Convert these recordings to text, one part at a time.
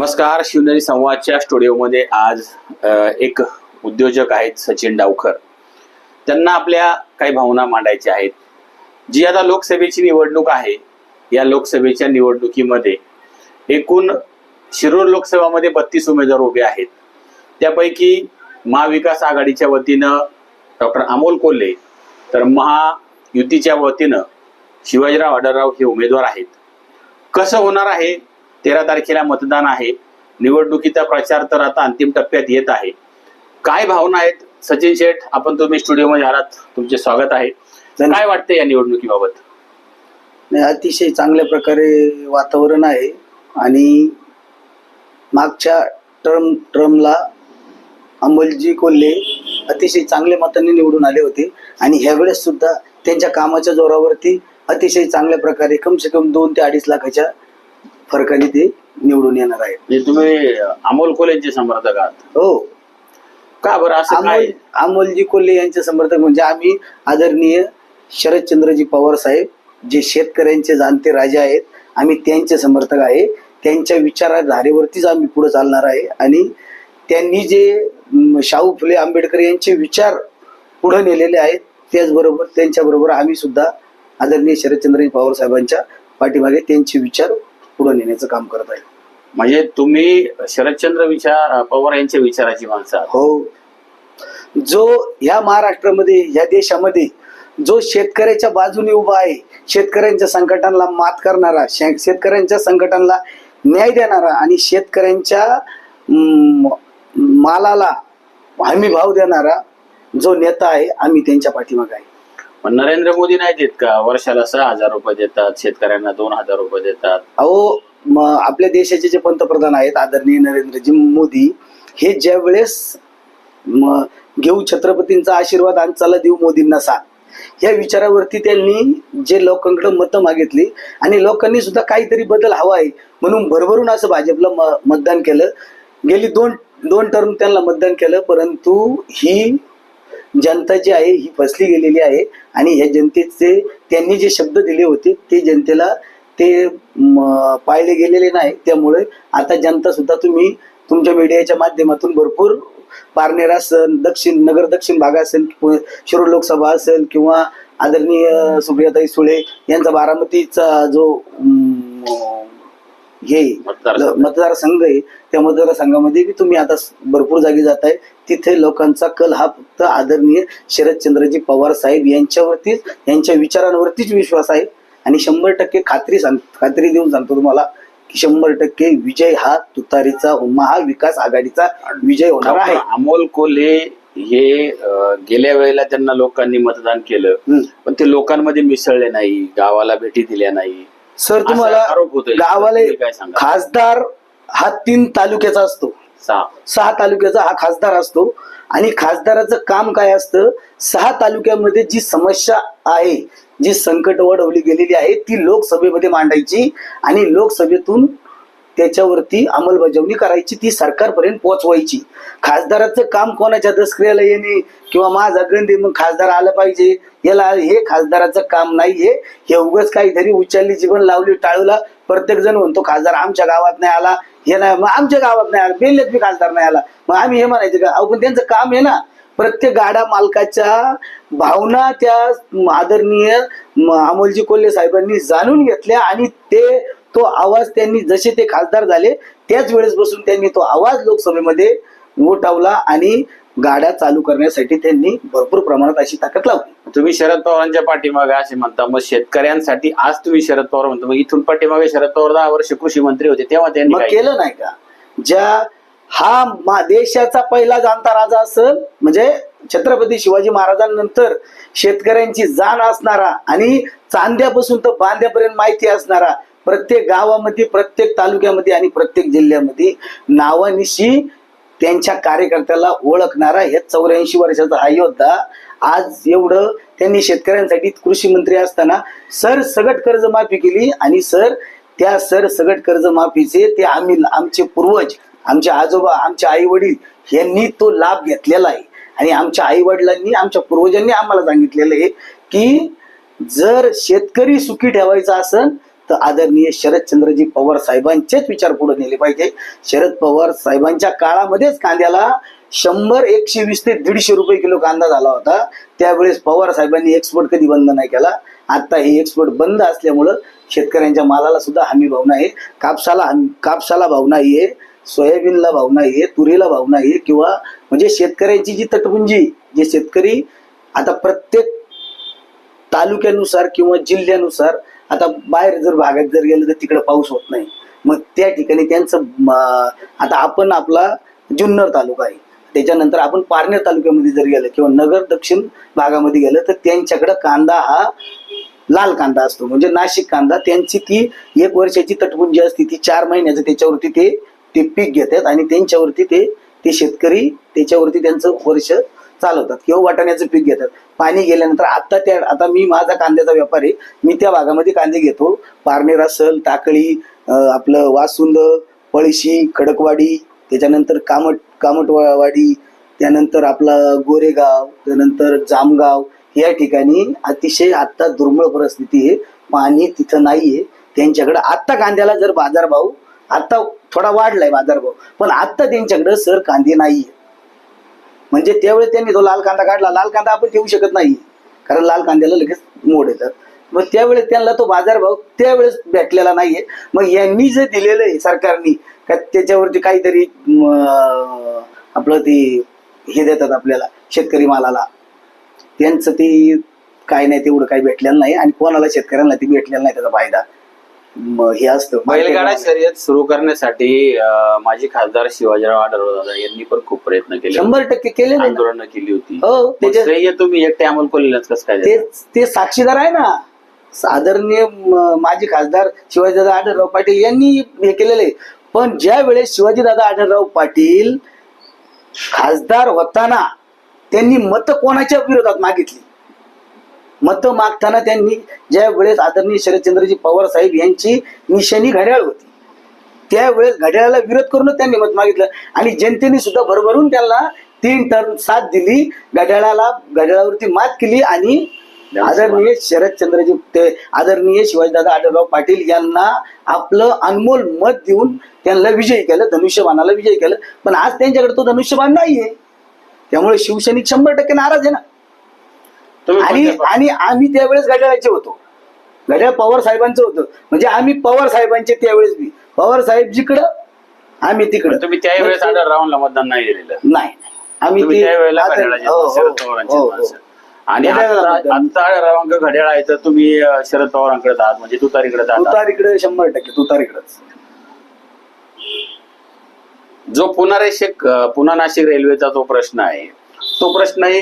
नमस्कार शिवनेरी संवादच्या स्टुडिओमध्ये आज एक उद्योजक आहेत सचिन डावकर त्यांना आपल्या काही भावना मांडायच्या आहेत. जी आता लोकसभेची निवडणूक आहे या लोकसभेच्या निवडणुकीमध्ये एकूण शिरूर लोकसभामध्ये बत्तीस उमेदवार उभे आहेत. त्यापैकी महाविकास आघाडीच्या वतीनं डॉक्टर अमोल कोल्हे तर महायुतीच्या वतीनं शिवाजीराव आढळराव हे उमेदवार आहेत. कसं होणार आहे? तेरा तारखेला मतदान आहे. निवडणुकीचा प्रचार तर आता अंतिम टप्प्यात येत आहे. काय भावना आहेत? सचिन शेठ आपण तुम्ही स्टुडिओमध्ये आलात. तुमचे स्वागत आहे. काय वाटतं या निवडणुकीबाबत? नाही, अतिशय चांगल्या प्रकारे वातावरण आहे. आणि मागच्या टर्म टर्मला अमोलजी कोल्हे अतिशय चांगल्या मतांनी निवडून आले होते. आणि ह्यावेळेस सुद्धा त्यांच्या कामाच्या जोरावरती अतिशय चांगल्या प्रकारे कम से कम दोन ते अडीच लाखाच्या फरकाने ते निवडून येणार आहेत. म्हणजे तुम्ही अमोल कोल्हेंचे समर्थक आहात. हो. का बरं असं काय? अमोल अमोलजी कोल्हे यांचे समर्थक म्हणजे आम्ही आदरणीय शरदचंद्रजी पवार साहेब जे शेतकऱ्यांचे जाणते राजे आहेत आम्ही त्यांचे समर्थक आहे. त्यांच्या विचारधारेवरतीच आम्ही पुढे चालणार आहे आणि त्यांनी जे म, शाहू फुले आंबेडकर यांचे विचार पुढे नेलेले आहेत त्याचबरोबर त्यांच्याबरोबर आम्ही सुद्धा आदरणीय शरदचंद्रजी पवार साहेबांच्या पाठीमागे त्यांचे विचार पुढे नेण्याचं काम करत आहे म्हणजे तुम्ही शरदचंद्र विचार पवार यांच्या विचाराची माणसं आहात. हो. जो ह्या महाराष्ट्रामध्ये या देशामध्ये जो शेतकऱ्याच्या बाजूने उभा आहे शेतकऱ्यांच्या संकटांना मात करणारा शे- शेतकऱ्यांच्या संकटांना न्याय देणारा आणि शेतकऱ्यांच्या म, मालाला हमी भाव देणारा जो नेता आहे आम्ही त्यांच्या पाठीमागे आहे. पण नरेंद्र मोदी नाही देत का? वर्षाला सहा हजार रुपये देतात शेतकऱ्यांना दोन हजार रुपये देतात. अहो म, आपल्या देशाचे जे पंतप्रधान आहेत आदरणीय नरेंद्रजी मोदी हे ज्या वेळेस म, घेऊ छत्रपतींचा आशीर्वाद आणि चला देऊ मोदींना साथ या विचारावरती त्यांनी जे लोकांकडे मतं मागितली आणि लोकांनी सुद्धा काहीतरी बदल हवा आहे म्हणून भरभरून असं भाजपला म- मतदान केलं. गेली दोन दोन टर्म त्यांना मतदान केलं परंतु ही जनता जी आहे ही फसली गेलेली आहे आणि ह्या जनतेचे त्यांनी जे शब्द दिले होते ते जनतेला ते पाळले गेलेले नाही. त्यामुळे आता जनता सुद्धा तुम्ही तुमच्या मीडियाच्या माध्यमातून भरपूर पारनेर असेल दक्षिण नगर दक्षिण भाग असेल पु- शिरूर लोकसभा असेल किंवा आदरणीय सुप्रियाताई सुळे यांचा बारामतीचा जो हे मतदारसंघ. आहे. त्या मतदारसंघामध्ये बी तुम्ही आता भरपूर जागी जात आहे तिथे लोकांचा कल हा फक्त आदरणीय शरदचंद्रजी पवार साहेब यांच्यावरतीच यांच्या विचारांवरतीच विश्वास आहे. आणि शंभर टक्के खात्री सांग खात्री देऊन सांगतो तुम्हाला की शंभर टक्के विजय हा तुतारीचा महाविकास आघाडीचा विजय होणार आहे. अमोल कोल्हे हे गेल्या वेळेला त्यांना लोकांनी मतदान केलं. पण ते लोकांमध्ये मिसळले नाही गावाला भेटी दिल्या नाही. सर तुम्हाला असा आरोप होतोय. गावाला तुम्ही काय सांगाल? खासदार हा तीन तालुक्याचा असतो सहा सहा तालुक्याचा हा खासदार असतो आणि खासदाराचं काम काय असतं सहा तालुक्यामध्ये जी समस्या आहे जी संकट ओढवली गेलेली आहे ती लोकसभेमध्ये मांडायची आणि लोकसभेतून त्याच्यावरती अंमलबजावणी करायची ती सरकारपर्यंत पोहोचवायची. खासदाराचं काम कोणाच्या दसक्रियाला येणे किंवा माझा गंधी मग खासदार आलं पाहिजे याला हे खासदाराचं काम नाहीये. हे उगाच काहीतरी उचलली जीवन लावली टाळूला. प्रत्येक जण म्हणतो खासदार आमच्या गावात नाही आला. हे नाही मग आमच्या गावात नाही आला. बेल्लेत बी खासदार नाही आला. मग आम्ही हे म्हणायचं का? अहो पण त्यांचं काम आहे ना. प्रत्येक गाडा मालकाच्या भावना त्या आदरणीय अमोलजी कोल्हे साहेबांनी जाणून घेतल्या आणि ते तो आवाज त्यांनी जसे ते खासदार झाले त्याच वेळेस बसून त्यांनी तो आवाज लोकसभेमध्ये उठवला आणि गाड्या चालू करण्यासाठी त्यांनी भरपूर प्रमाणात अशी ताकद लावली. तुम्ही शरद पवारांच्या पाठीमागे असे म्हणता मग शेतकऱ्यांसाठी आज तुम्ही शरद पवार म्हणता मग इथून पाठीमागे शरद पवार दहा वर्ष कृषी मंत्री होते तेव्हा त्यांनी केलं नाही का? ज्या हा देशाचा पहिला जाणता राजा असेल म्हणजे छत्रपती शिवाजी महाराजांनंतर शेतकऱ्यांची जाण असणारा आणि चांद्यापासून तर बांद्यापर्यंत माहिती असणारा प्रत्येक गावामध्ये प्रत्येक तालुक्यामध्ये आणि प्रत्येक जिल्ह्यामध्ये नावानिशी त्यांच्या कार्यकर्त्याला ओळखणारा हे चौऱ्याऐंशी वर्षाचा हा योद्धा आज एवढं त्यांनी शेतकऱ्यांसाठी कृषी मंत्री असताना सर सगट कर्जमाफी केली आणि सर त्या सर सगट कर्जमाफीचे ते आम्ही आमचे पूर्वज आमचे आजोबा आमचे आई वडील यांनी तो लाभ घेतलेला आहे. आणि आमच्या आई वडिलांनी आमच्या पूर्वजांनी आम्हाला सांगितलेलं आहे की जर शेतकरी सुखी ठेवायचा असेल तर आदरणीय शरदचंद्रजी पवार साहेबांचेच विचार पुढे नेले पाहिजे. शरद पवार साहेबांच्या काळामध्येच कांद्याला शंभर एकशे वीस ते दीडशे रुपये किलो कांदा झाला होता. त्यावेळेस पवार साहेबांनी एक्सपोर्ट कधी बंद नाही केला. आता हे एक्सपोर्ट बंद असल्यामुळं शेतकऱ्यांच्या मालाला सुद्धा हमी भाव नाही. कापसाला हमी- कापसाला भाव आहे. सोयाबीनला भाव आहे. तुरीला भाव आहे. किंवा म्हणजे शेतकऱ्यांची जी तटपुंजी जे शेतकरी आता प्रत्येक तालुक्यानुसार किंवा जिल्ह्यानुसार आता बाहेर जर भागात जर गेलं तर तिकडे पाऊस होत नाही. मग त्या ठिकाणी त्यांचं आता आपण आपला जुन्नर तालुका आहे. त्याच्यानंतर आपण पारनेर तालुक्यामध्ये जर गेलं किंवा नगर दक्षिण भागामध्ये गेलं तर त्यांच्याकडे कांदा हा लाल कांदा असतो. म्हणजे नाशिक कांदा त्यांची ती एक वर्षाची तटपुंजी असते. ती चार महिन्याचं त्याच्यावरती ते ते पीक घेतात आणि त्यांच्यावरती ते ते शेतकरी त्याच्यावरती त्यांचं वर्ष चालवतात किंवा वाटाण्याचं पीक घेतात. पाणी गेल्यानंतर आता त्या आता मी माझा कांद्याचा व्यापार आहे. मी त्या भागामध्ये कांदे घेतो. पारनेर असल टाकळी आपलं वासुंद पळशी खडकवाडी त्याच्यानंतर कामट कामटवाडी त्यानंतर आपला गोरेगाव त्यानंतर जामगाव. या ठिकाणी अतिशय आत्ता दुर्मिळ परिस्थिती आहे. पाणी तिथं नाहीये. त्यांच्याकडे आत्ता कांद्याला जर बाजारभाव आत्ता थोडा वाढलाय बाजारभाव पण आत्ता त्यांच्याकडे सर कांदे नाहीये. म्हणजे त्यावेळेस त्यांनी तो लाल कांदा काढला. लाल कांदा आपण ठेवू शकत नाही. कारण लाल कांद्याला लगेच मोड येतात. मग त्यावेळेस त्यांना तो बाजारभाव त्यावेळेस भेटलेला नाहीये. मग यांनी जे दिलेलं आहे सरकारनी का त्याच्यावरती काहीतरी आपलं ते हे देतात आपल्याला शेतकरी मालाला. त्यांचं ते काय नाही तेवढं काही भेटलेलं नाही आणि कोणाला शेतकऱ्यांना ते भेटलेलं नाही त्याचा फायदा. म, हे असतं. बैलगाडा शर्यत सुरू करण्यासाठी अं, माजी खासदार शिवाजीराव आढळराव दादा यांनी पण खूप प्रयत्न केले शंभर टक्के केलेलं आहे ना. आंदोलनं केली होती. हो मग त्याच्या श्रेय तुम्ही एकटे अंमल कोल्हेलाच कसं काय ते देता? ते साक्षीदार आहे ना. आदरणीय म- माजी खासदार शिवाजीदादा आढळराव पाटील यांनी हे केलेले पण ज्या वेळेस शिवाजीदादा आढळराव पाटील खासदार होताना त्यांनी मत कोणाच्या विरोधात मागितली? मत मागताना त्यांनी ज्या वेळेस आदरणीय शरदचंद्रजी पवार साहेब यांची निशाणी घड्याळ होती त्यावेळेस घड्याळाला विरोध करूनच त्यांनी मत मागितलं. आणि जनतेने सुद्धा भरभरून त्यांना तीन टर्म साथ दिली घड्याळाला घड्याळावरती मात केली आणि आदरणीय शरदचंद्रजी ते आदरणीय शिवाजीदादा आढळराव पाटील यांना आपलं अनमोल मत देऊन त्यांना विजयी केलं धनुष्यबाणाला विजयी केलं. पण आज त्यांच्याकडे तो धनुष्यबाण नाहीये. त्यामुळे शिवसैनिक शंभर टक्के नाराज आहे ना. तुम्ही आणि कोणत्या आणि आम्ही त्यावेळेस घड्याळाचे होतो घड्याळ पवार साहेबांचं होतं म्हणजे आम्ही पवार साहेबांचे त्यावेळेस बी पवार साहेब जिकडं आम्ही तिकडं तुम्ही त्यावेळेस आढळरावांना मतदान नाही दिलेलं नाही नाही. आम्ही तुम्ही ते- त्यावेळेला आता- घड्याळाचे हो, हो, शरद पवारांचे हो, हो. माणसं. आणि घड्याळाला मतदान. आता घड्याळ आहे तर तुम्ही अं, शरद पवारांकडे आहात म्हणजे तुतारीकडे आहात तुतारीकडे शंभर टक्के तुतारीकडेच जो पुन्हा रेषेक पुन्हा नाशिक रेल्वेचा जो प्रश्न आहे तो प्रश्नही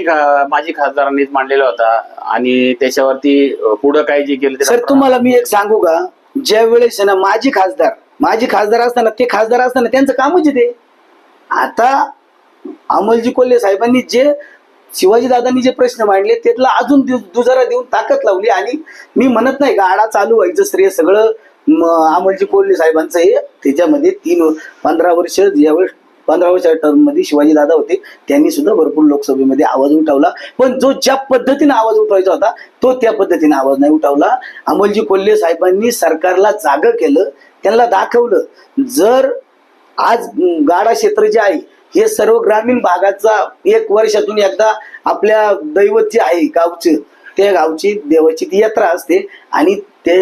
माजी खासदारांनीच मांडलेला होता आणि त्याच्यावरती पुढं काय जे केलं सर तुम्हाला मी एक सांगू का? ज्या वेळेस ना माझी खासदार माझी खासदार असताना ते खासदार असताना त्यांचं कामच ते. आता अमलजी कोल्हे साहेबांनी जे शिवाजी दादांनी जे प्रश्न मांडले त्यातला अजून दुजारा देऊन ताकद लावली आणि मी म्हणत नाही गाडा चालू व्हायचं श्रेय सगळं अमलजी कोल्हे साहेबांचं आहे त्याच्यामध्ये तीन पंधरा वर्ष ज्यावेळेस पंधरा वर्षाच्या शिवाजी दादा होते. त्यांनी सुद्धा भरपूर लोकसभेमध्ये आवाज उठवला. पण जो ज्या पद्धतीने आवाज उठवायचा होता तो त्या पद्धतीने आवाज नाही उठवला. अमोलजी कोल्हे साहेबांनी सरकारला जाग केलं. त्यांना दाखवलं जर आज गाडा क्षेत्र जे आहे हे सर्व ग्रामीण भागाचा एक वर्षातून एकदा आपल्या दैवत जे आहे गावचे त्या गावची देवाची ती यात्रा असते आणि ते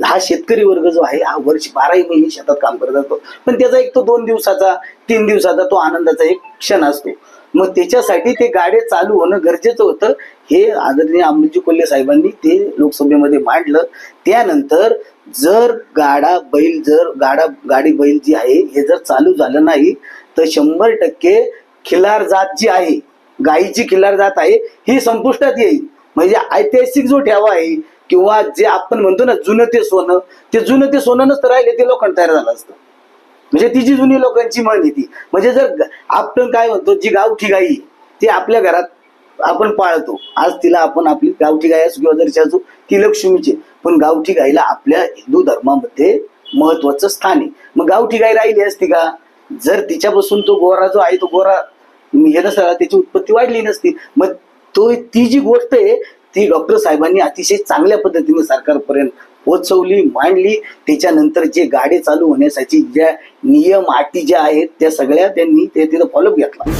हा शेतकरी वर्ग जो आहे हा वर्ष बाराही महिने शेतात काम करत असतो. पण त्याचा एक तो दोन दिवसाचा तीन दिवसाचा तो आनंदाचा एक क्षण असतो. मग त्याच्यासाठी ते गाडे चालू होणं गरजेचं होतं. हे आदरणीय अमृतजी कोल्हे साहेबांनी ते लोकसभेमध्ये मांडलं. त्यानंतर जर गाडा बैल जर गाडा गाडी बैल जी आहे हे जर चालू झालं नाही तर शंभर टक्के खिलार जात जी आहे गायीची खिलार जात आहे ही संपुष्टात येईल. म्हणजे ऐतिहासिक जो ठेवा आहे किंवा जे आपण म्हणतो ना जुनं ते सोनं ते जुनं ते सोनं नसतं राहिले ते लोखंड तयार झालं असतं. म्हणजे ती जी जुनी लोकांची म्हण आहे ती. म्हणजे जर आपण काय म्हणतो जी गावठी गाई ती आपल्या घरात आपण पाळतो. आज तिला आपण आपली गावठी गाय असू किंवा जरची असू ती लक्ष्मीची पण गावठी गाईला आपल्या हिंदू धर्मामध्ये महत्वाचं स्थान आहे. मग गावठी गाय राहिली असती का? जर तिच्यापासून तो गोरा जो आहे तो गोरा हे नसला त्याची उत्पत्ती वाढली नसती. मग तो ती जी गोष्ट आहे ती डॉक्टर साहेबांनी अतिशय चांगल्या पद्धतीने सरकारपर्यंत पोचवली मांडली. त्याच्यानंतर जे गाडी चालू होण्यासाठी ज्या नियम अटी ज्या आहेत त्या सगळ्या त्यांनी ते तिथं फॉलोअप घेतला.